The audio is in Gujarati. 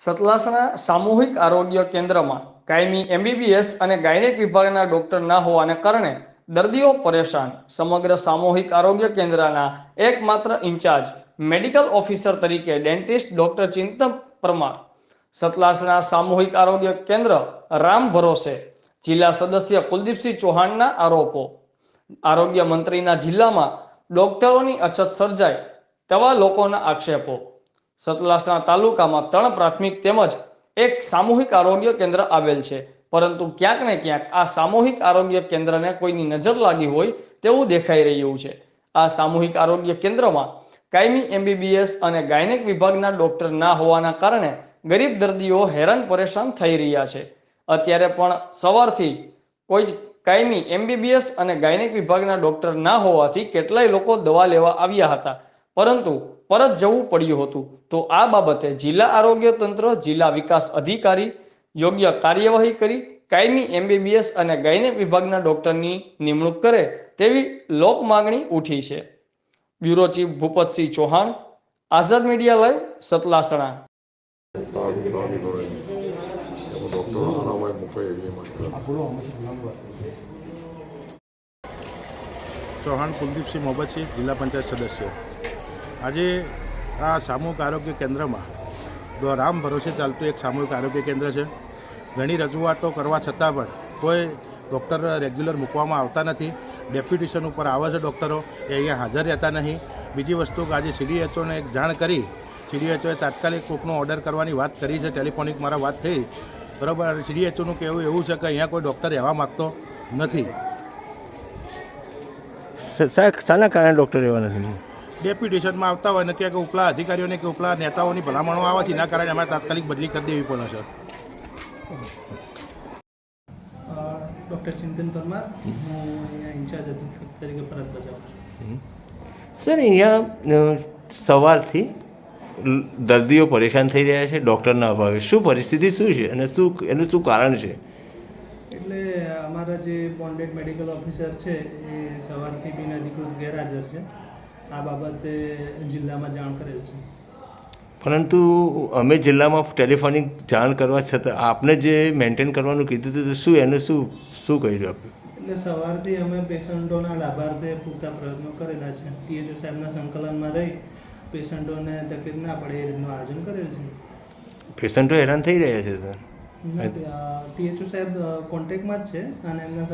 સતલાસણા સામૂહિક આરોગ્ય કેન્દ્રમાં કાયમી એમબીબીએસ અને ગાયનેક વિભાગના ડોક્ટર ના હોવાને કારણે દર્દીઓ પરેશાન. સમગ્ર સામૂહિક આરોગ્ય કેન્દ્રના એકમાત્ર ઇન્ચાર્જ મેડિકલ ઓફિસર તરીકે ડેન્ટિસ્ટ ડોક્ટર ચિંતન પરમાર. સતલાસણા સામૂહિક આરોગ્ય કેન્દ્ર રામ ભરોસે. જિલ્લા સદસ્ય કુલદીપસિંહ ચૌહાણના આરોપો. આરોગ્ય મંત્રીના જિલ્લામાં ડોક્ટરોની અછત સર્જાય તેવા લોકોના આક્ષેપો. સતલાસણા તાલુકામાં ત્રણ પ્રાથમિક તેમજ એક સામૂહિક આરોગ્ય કેન્દ્ર આવેલ છે. પરંતુ ક્યાંક ને ક્યાંક આ સામૂહિક આરોગ્ય કેન્દ્રને કોઈની નજર લાગી હોય તેવું દેખાઈ રહ્યું છે. આ સામૂહિક આરોગ્ય કેન્દ્રમાં કાયમી એમબીબીએસ અને ગાયનેક વિભાગના ડોક્ટર ના હોવાના કારણે ગરીબ દર્દીઓ હેરાન પરેશાન થઈ રહ્યા છે. અત્યારે પણ સવારથી કોઈ જ કાયમી એમબીબીએસ અને ગાયનેક વિભાગના ડોક્ટર ના હોવાથી કેટલાય લોકો દવા લેવા આવ્યા હતા. પરંતુ પરત જવું પડ્યું હતું. તો આ બાબતે જિલ્લા આરોગ્ય તંત્ર, જિલ્લા વિકાસ અધિકારી યોગ્ય કાર્યવાહી કરી. કાયમી એમબીબીએસ અને ગાયનેક વિભાગના ડોક્ટરની નિમણૂક કરે તેવી લોક માગણી ઉઠી છે. Bureau chief Bhupatsinh Chauhan, Azad media live, Satlasana. Chauhan Kuldeepsinh Mohabbatsinh જિલ્લા પંચાયત સદસ્ય. આજે આ સામૂહિક આરોગ્ય કેન્દ્રમાં રામ ભરોસે ચાલતું એક સામૂહિક આરોગ્ય કેન્દ્ર છે. ઘણી રજૂઆતો કરવા છતાં પણ કોઈ ડૉક્ટર રેગ્યુલર મૂકવામાં આવતા નથી. ડેપ્યુટેશન ઉપર આવે છે ડૉક્ટરો, એ અહીંયા હાજર રહેતા નહીં. બીજી વસ્તુ કે આજે સીડીએચઓને એક જાણ કરી, સીડીએચઓએ તાત્કાલિક કોકનો ઓર્ડર કરવાની વાત કરી છે, ટેલિફોનિક મારા વાત થઈ. બરાબર, સીડીએચઓનું કહેવું એવું છે કે અહીંયા કોઈ ડૉક્ટર રહેવા માગતો નથી. સાહેબ શાના કારણે ડૉક્ટર એવા નથી ડેપ્યુટેશનમાં આવતા હોય ને કે ઉપલા અધિકારીઓને કે ઉપલા નેતાઓની ભલામણો આવે છે એના કારણે અમારે તાત્કાલિક બદલી કરી દેવી પડે છે. ડૉક્ટર ચિંતન પરમાર હું અહીંયા ઇન્ચાર્જ અધિક્ષક તરીકે ફરજ બજાવું છું. સર અહીંયા સવારથી દર્દીઓ પરેશાન થઈ રહ્યા છે ડૉક્ટરના અભાવે. શું પરિસ્થિતિ શું છે અને શું એનું શું કારણ છે? એટલે અમારા જે બોન્ડેડ મેડિકલ ઓફિસર છે એ સવારથી બિનઅધિકૃત ગેરહાજર છે. આ બાબતે જિલ્લામાં જાણ કરેલ છે. પરંતુ અમે જિલ્લામાં ટેલિફોનિક જાણ કરવા છતાં આપને જે મેન્ટેન કરવાનું કીધું હતું તો શું એને શું શું કર્યું આપ્યું એટલે સવારથી અમે પેશન્ટોના લાભાર્થે પૂરતા પ્રયત્નો કરેલા છે. પીએચઓ સાહેબના સંકલનમાં રહી પેશન્ટોને તકલીફ ના પડે એ રીતનું આયોજન કરેલ છે. પેશન્ટો હેરાન થઈ રહ્યા છે સર? ટીએચઓ સાહેબ કોન્ટેક્ટમાં જ છે અને એમના